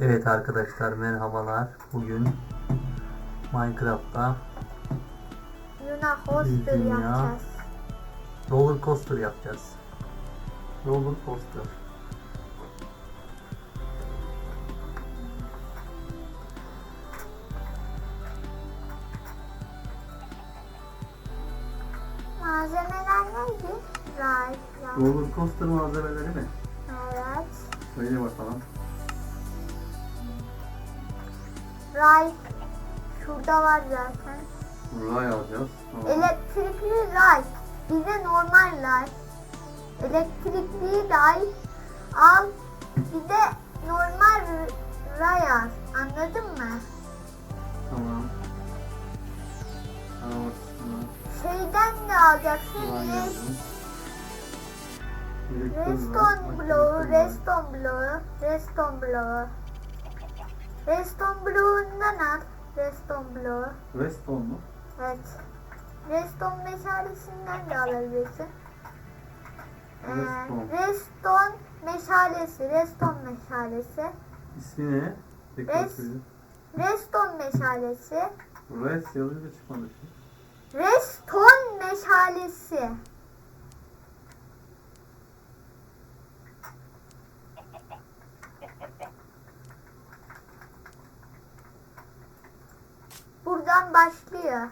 Evet arkadaşlar merhabalar. Bugün Minecraft'ta Luna Hoster Dünya. yapacağız. roller coaster yapacağız. Roller coaster. Malzemeler neydi? Roller coaster malzemeleri mi? Evet. Söyle bakalım. Ray. Şurada var zaten. Ray alacağız. Tamam. Elektrikli ray. Bize normal ray. Elektrikli ray al. Bir de normal ray al. Anladın mı? Tamam. Tamam. Şeyden de alacaksın. Reston bloğu, reston bloğu, reston bloğu. Reston bloğundan al. Reston bloğu. Reston mu? Evet. Reston meşalesinden de alabilirsin. Ee, Reston. reston meşalesi, reston meşalesi. İsmi ne? Tekrar Res- söyle. Reston meşalesi. Res yazınca çıkmadı. Reston meşalesi. Buradan başlıyor.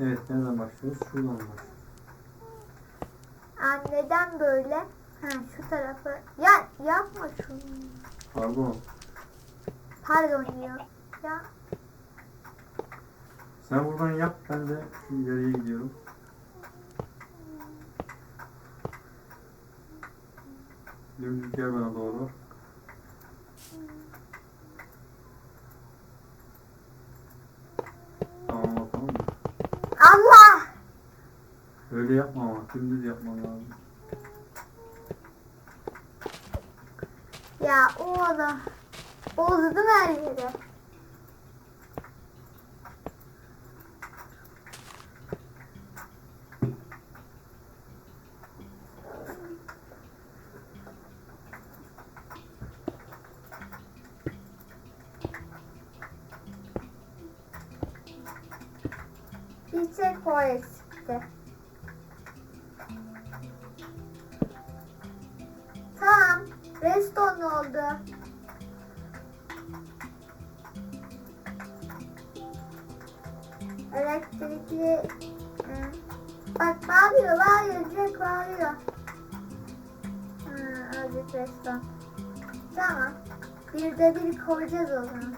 Evet nereden başlıyoruz? Şuradan başlıyoruz. Aa, neden böyle? Ha, şu tarafı. Ya yapma şunu. Pardon. Pardon diyor. Ya Sen buradan yap ben de ileriye gidiyorum. Dümdüz gel bana doğru. Tamam bakalım? Allah! Öyle yapma ama dümdüz yapman lazım. Ya o adam. Bozdum her yeri. Oldu. Elektrikli... Bak bağırıyor, bağırıyor, direkt bağırıyor. Ha, azıcık reston. Tamam. Bir de bir koyacağız o zaman.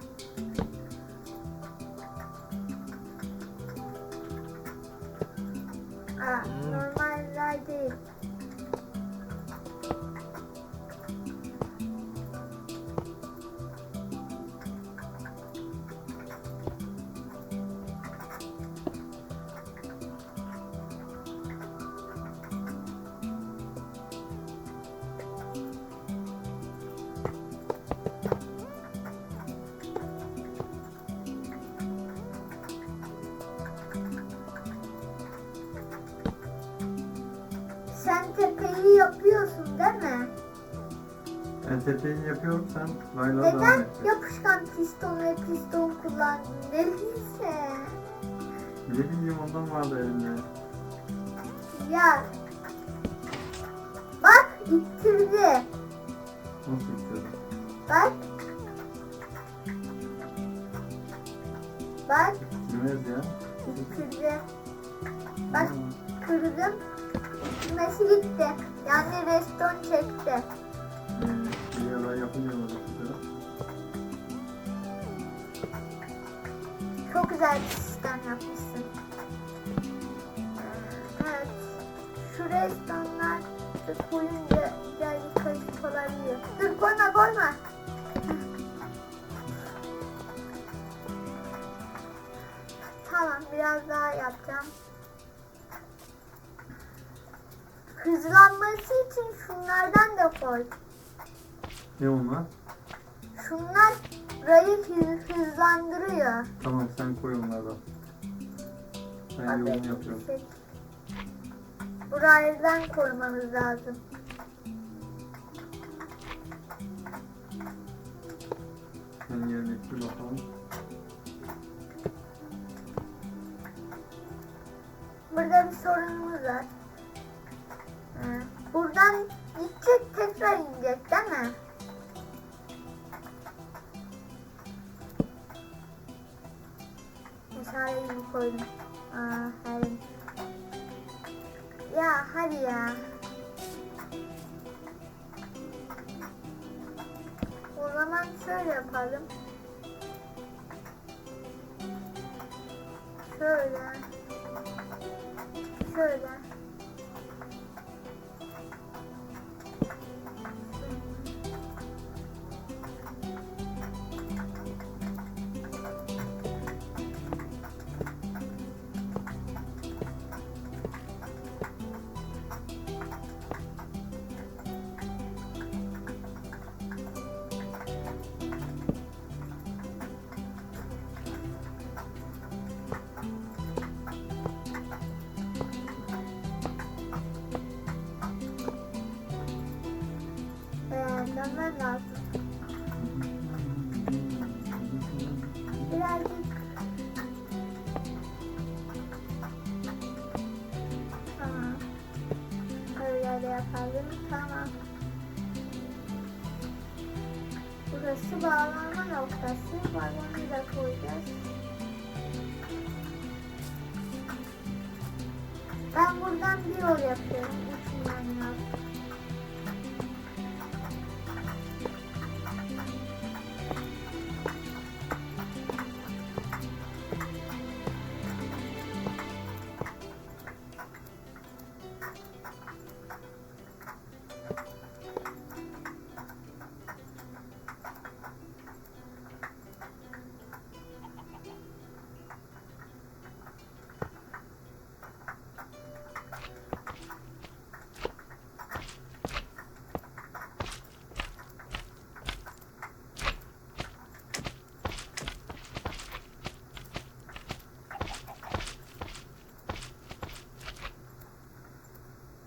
Değil mi? Ben tepeyi yapıyorum sen layla devam Neden et. yapışkan piston ve piston kullandın? Neyse. Ne bileyim ondan vardı elimde. Ya. Bak ittirdi. Nasıl istiyorsun? Bak. Bak Bilmez ya. ittirdi. Bak kırdım. İttirmesi gitti. Yani reston çekti. Yapınca olacak mesela. Çok güzel bir sistem yapmışsın. Evet. Şu restonlar koyunca Hızlanması için şunlardan da koy. Ne onlar? Şunlar hı- hızlandırıyor. Tamam sen koy onlardan. Ben yolunu Hadi, yapıyorum. seç. Buraydan korumamız lazım. Sen yerleştir bakalım. Burada bir sorunumuz var. Buradan gidecek tekrar inecek değil mi? Meşaleyi mi koydum? Aa, hayır. Ya hadi ya. O zaman şöyle yapalım. Şöyle. Şöyle. Yapalım. Tamam. Burası bağlanma noktası. Balonu da koyacağız. Ben buradan bir yol yapıyorum. İçinden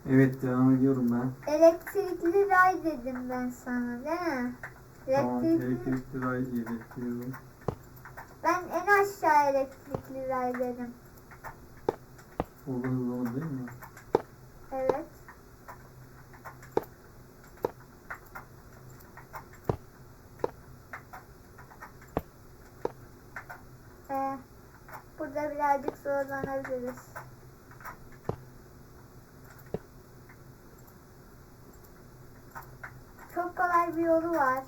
Evet devam ediyorum ben. Elektrikli ray dedim ben sana değil mi? Tamam Elektrikli, elektrikli ray yerleştiriyorum. ben en aşağı elektrikli ray dedim. Oradan hızlanır değil mi? Evet. Ee, burada birazcık zorlanabiliriz. Çok kolay bir yolu var.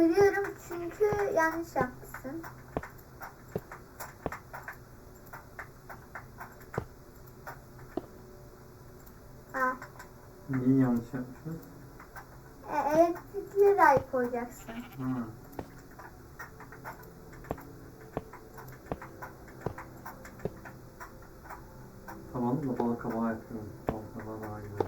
Kırıyorum çünkü yanlış yapmışsın. Ah, Niye yanlış yapmışız? e, elektrikli ray koyacaksın. Ha. Tamam da bal kabağı yapıyorum. Bal kabağı daha güzel.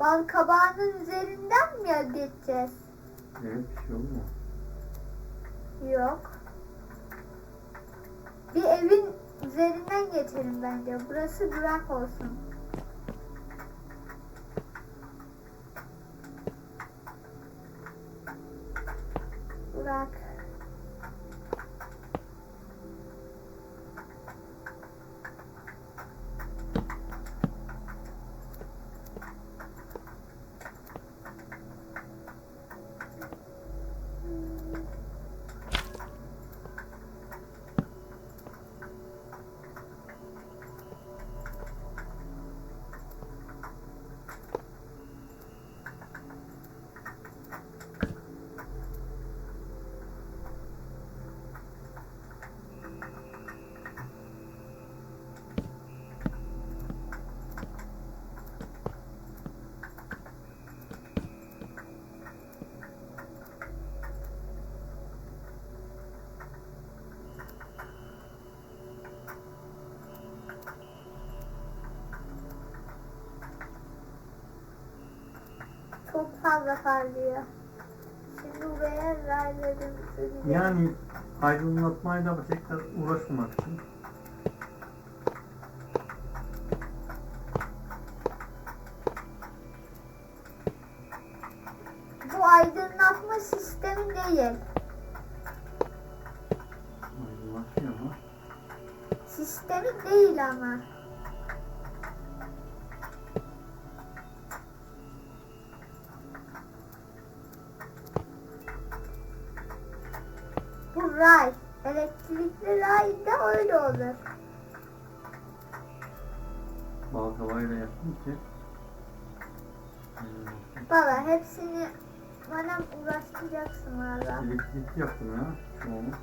Bal kabağının üzerinden mi geçeceğiz? Evet bir şey olmuyor. Yok. Bir evin üzerinden geçelim bence. Burası durak olsun. Çok fazla parlıyor. Şimdi buraya gidelim. Yani aydınlatmayla tekrar uğraşmamak için. Uğraştıracaksın valla. Elektrikli yaptım ya. Şu onu.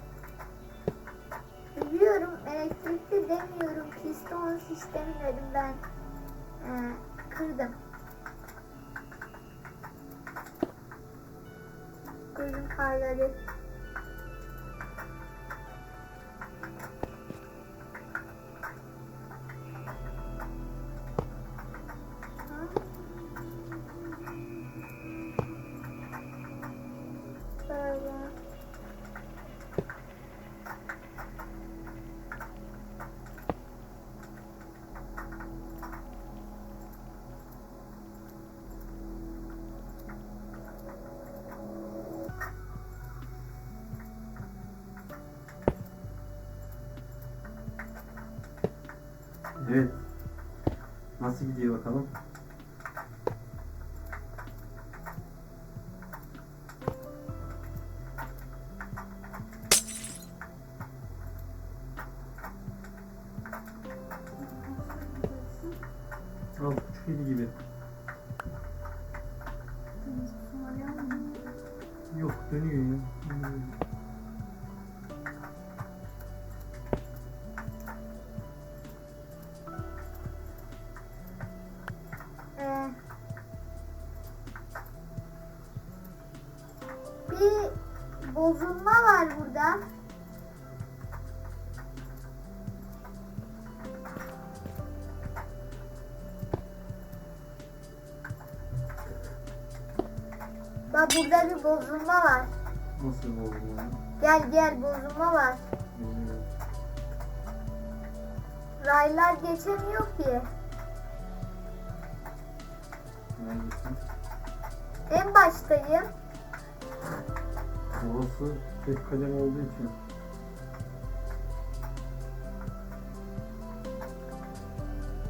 Biliyorum elektrikli demiyorum. Piston sistemi dedim ben. Ee, kırdım. Kırdım karları. Bozulma var. Nasıl ya? Gel gel bozulma var. Bilmiyorum. Raylar geçemiyor ki. Neredesin? En baştayım. Orası tek kadem olduğu için.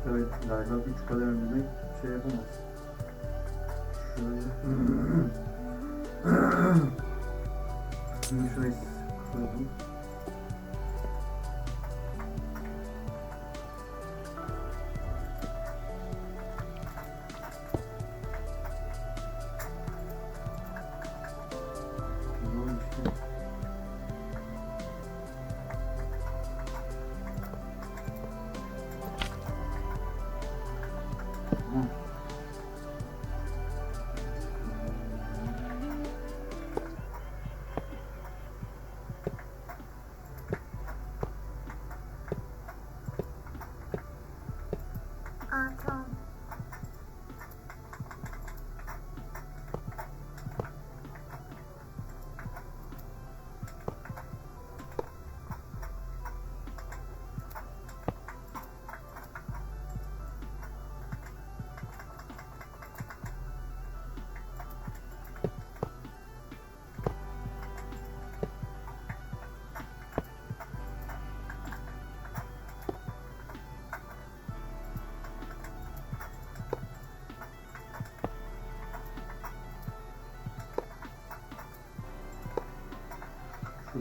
Evet, galiba 3 kadem önceden şey yapamaz. Şurayı kırdım.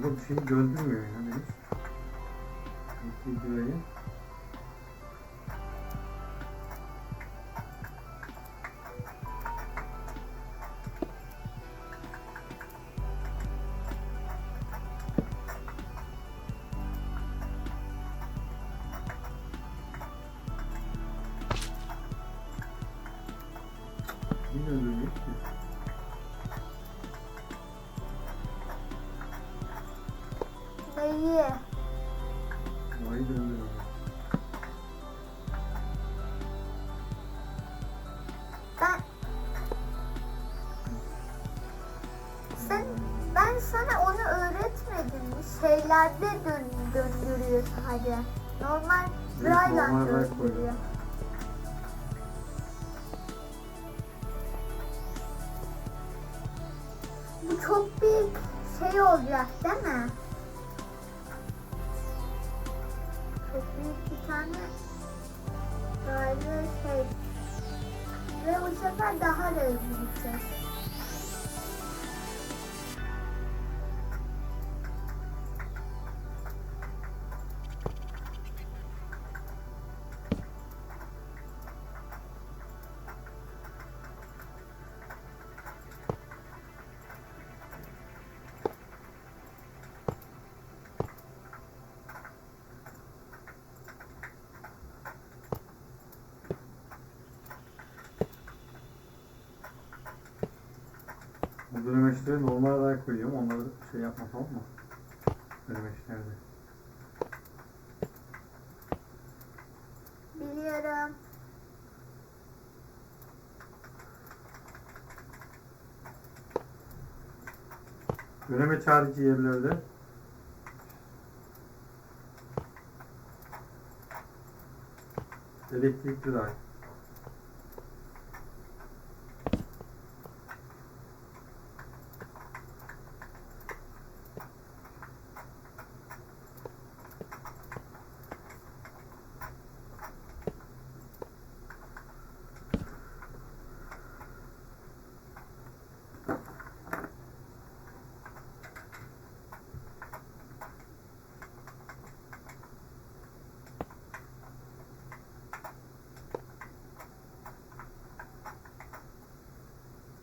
Şurada bir şey gördürmüyor ya Deniz. ayı. Ayı dönüyor. Sen, ben sana onu öğretmedim. Şeylerde dön, döndürüyor sadece. Normal evet, Braille'la döndürüyor. Ve bu sefer daha da hızlı gidecek. Dönemeçleri normal ray koyuyorum. Onları şey yapma tamam mı? Dönemeçlerde. Biliyorum. Dönemeç harici yerlerde elektrikli ray.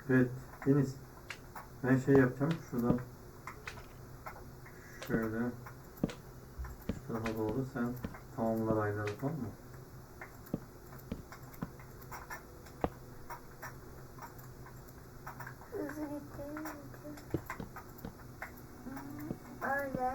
Evet Deniz. Ben şey yapacağım. Şuradan şöyle şu tarafa doğru sen tamamlar ayları tamam mı? Hızlı gittiğim için. Hmm, Öyle.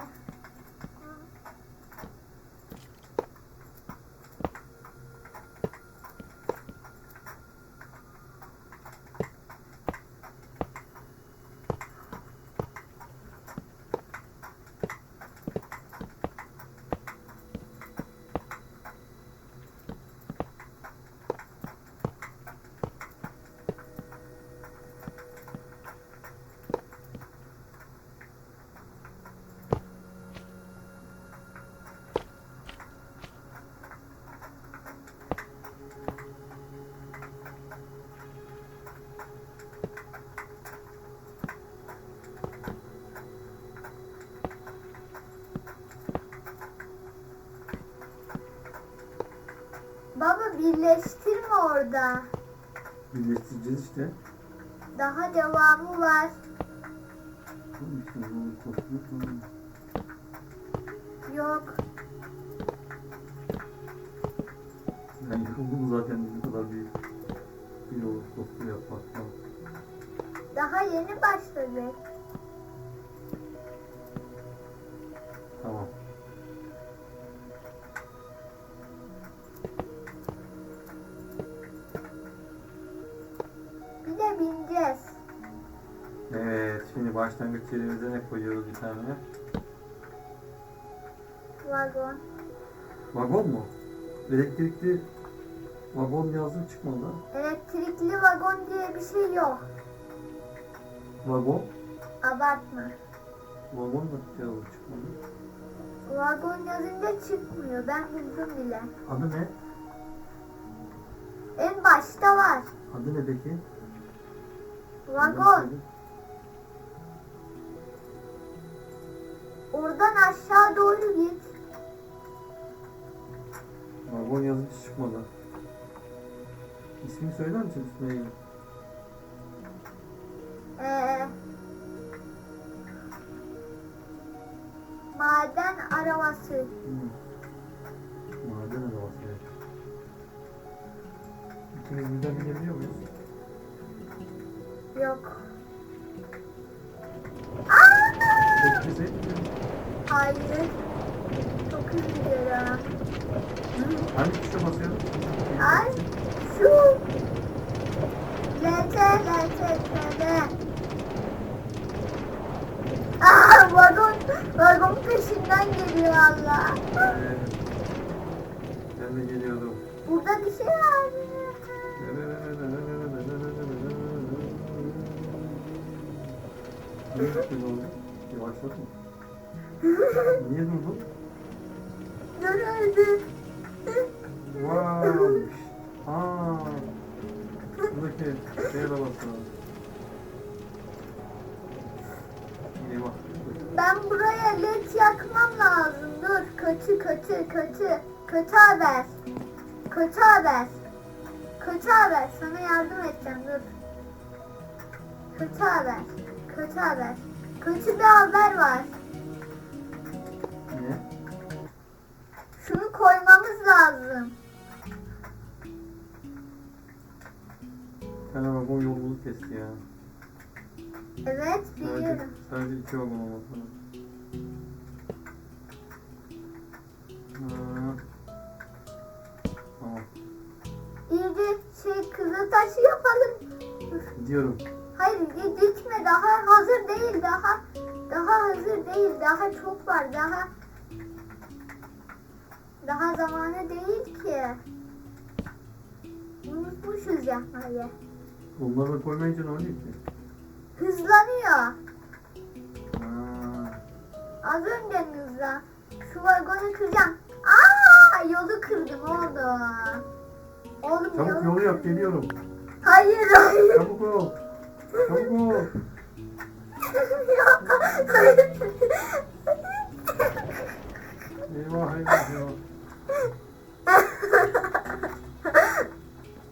Baba birleştirme orada. Birleştireceğiz işte. Daha devamı var. Yok. Ben yıkıldım zaten bu kadar büyük bir yol topu yapmaktan. Daha yeni başladık. Başlangıç yerimize ne koyuyoruz bir tane? Vagon. Vagon mu? Elektrikli vagon yazdım çıkmadı. Elektrikli vagon diye bir şey yok. Vagon? Abartma. Vagon da yazdım çıkmadı. Vagon yazınca çıkmıyor. Ben buldum bile. Adı ne? En başta var. Adı ne peki? Vagon. Oradan aşağı doğru git. Vagon yazınca çıkmadı. İsmini söyler misin Sümeyye? Ee, maden arabası. Hmm. Arkamdan geliyor valla. Evet. Ben de geliyordum. Burada bir şey var. Niye gittin oğlum? Yavaşladın? Niye durdun? Dur öldü. Kötü. Haber. Kötü haber. Kötü haber. Sana yardım edeceğim. Dur. Kötü haber. Kötü haber. Kötü bir haber var. Niye? Şunu koymamız lazım. Ama bu yolunu kesti ya. Evet Sadece, biliyorum. sadece iki vagon olması lazım. Gidiyorum. Hayır gi- gitme daha hazır değil daha daha hazır değil daha çok var daha daha zamanı değil ki. Unutmuşuz yapmayı. Onları da koymayınca ne oluyor ki? Hızlanıyor. Ha. Az önce hızla. Şu vagonu kıracağım. Aa yolu kırdım oldu. Oğlum Çabuk yolu yolu yap kırdım. geliyorum. Hayır. Çabuk ol. Çabuk ol. Eyvah eyvah eyvah.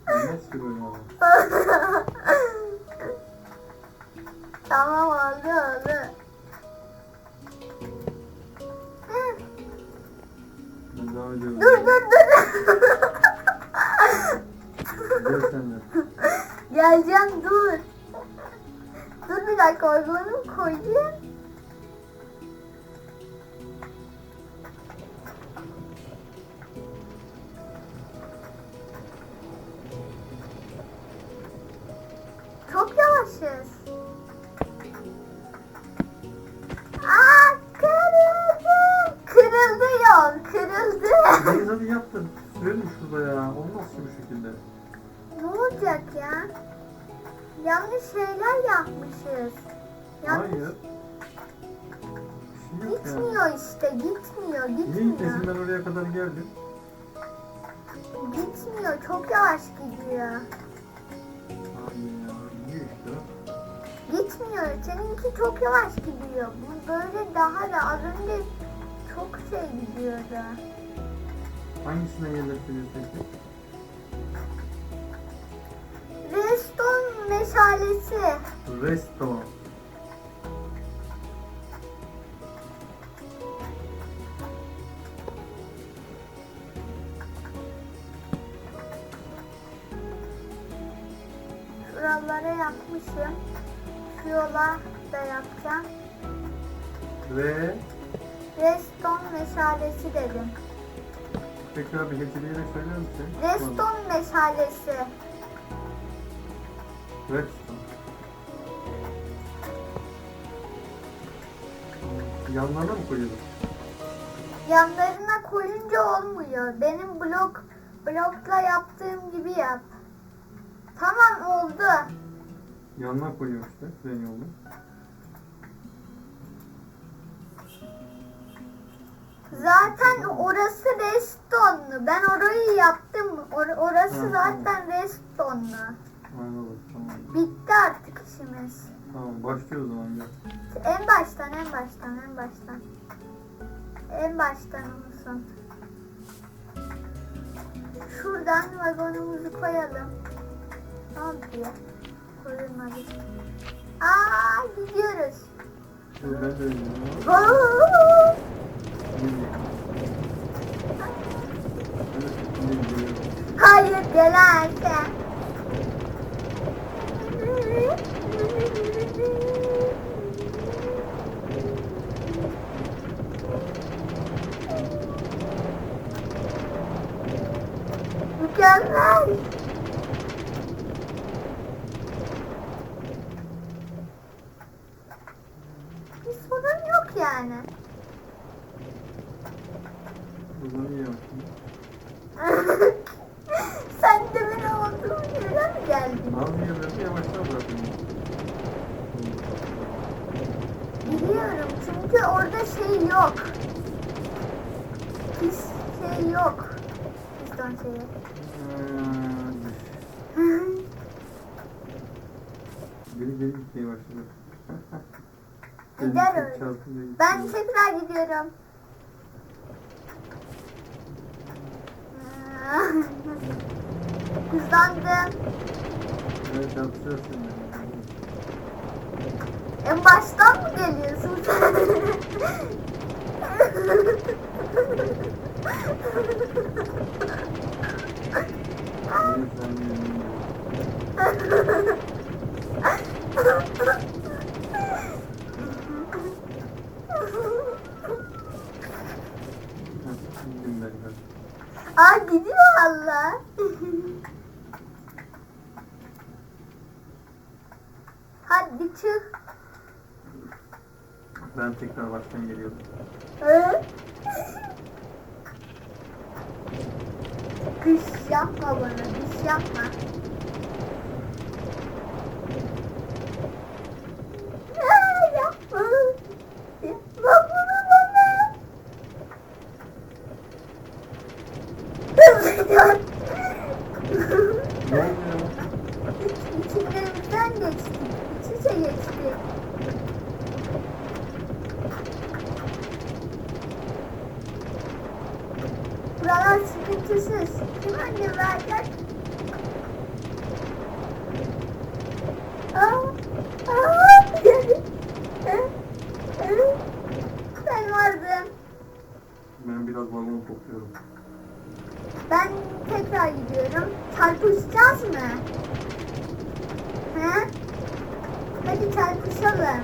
Nasıl böyle ama? tamam oldu oldu. Ben devam ediyorum. Dur dur dur. Gel sen de. Geleceğim dur. Dur bir dakika organı koyayım. Gitmiyor işte, gitmiyor, Niye gitmiyor. gitmesin ben oraya kadar geldim. Gitmiyor, çok yavaş gidiyor. Abi ya. İşte? Gitmiyor, seninki çok yavaş gidiyor. Bu böyle daha da az önce çok şey gidiyordu. Hangisine yerleştiriyor peki? Reston meşalesi. Resto. Reston meşalesi. Resto. Yanlarına mı koyalım? Yanlarına koyunca olmuyor. Benim blok blokla yaptığım gibi yap. Tamam oldu. Yanına koyuyorum işte tren yolunu. Zaten orası restonlu. Ben orayı yaptım. Or- orası Hı, zaten restonlu. Anladım tamam. Bitti artık işimiz. Tamam başlıyor o zaman gel. En baştan, en baştan, en baştan. En baştan olsun. Şuradan vagonumuzu koyalım. Tamam diye. Koyalım hadi. Aa gidiyoruz. Ben de öyle. Oo! Hayır gelerse. Mükemmel. Bir sorun yok yani. şey yok. Pis şey yok. Piston şeyi. Hmm, Geri geri gitmeye başladı. Gitti. Ben tekrar gidiyorum. Hızlandım. Evet şimdi. En baştan mı geliyorsun sen? Yeni sen yeni. Heh, Gittim ben. hadi. Aa gidiyor valla. Hadi çık. Ben tekrar baştan geliyorum. Kış yapma bana, kış yapma. Aa, yapma. Yapma bunu bana. Hızlı Ne oldu ya? İçimlerimizden geçti. İç içe geçti. Buralar sıkıntısız. Kim önce verecek? Aa, aa, geldi. Hı, hı. Ben vardım. Ben biraz vagon topluyorum. Ben tekrar gidiyorum. Çarpışacağız mı? He? Hadi çarpışalım.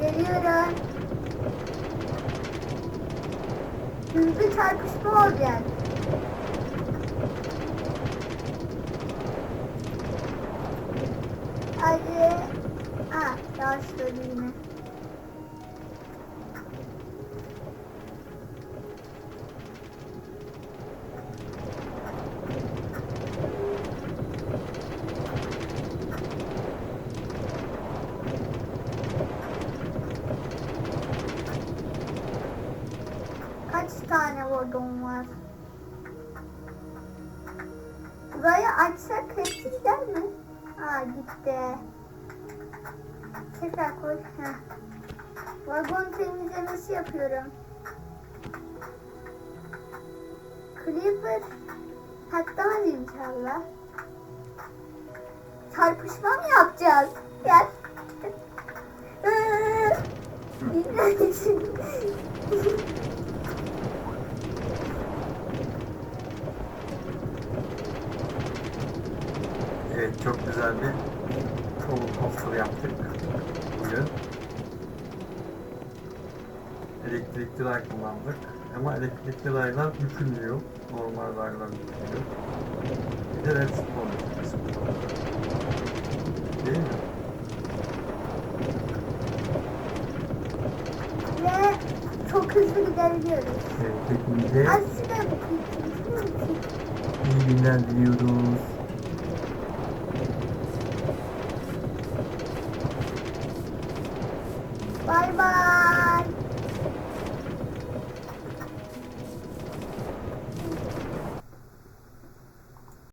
Geliyorum. Hızlı çarpışma olacak. Hadi. Ha, yavaşladı yine. Heh. Vagon temizlemesi yapıyorum. Clipper patlamaz inşallah. Çarpışma mı yapacağız? Gel. Ee, Evet çok güzel bir roller coaster yaptık bugün. Elektrikli ray kullandık. Ama elektrikli raylar bükülmüyor. Normal raylar bükülüyor. Bir de makinesi kullandık. Değil mi? Ve çok hızlı gidebiliyoruz. Evet, hepinize Aslında bu iyi günler diliyoruz.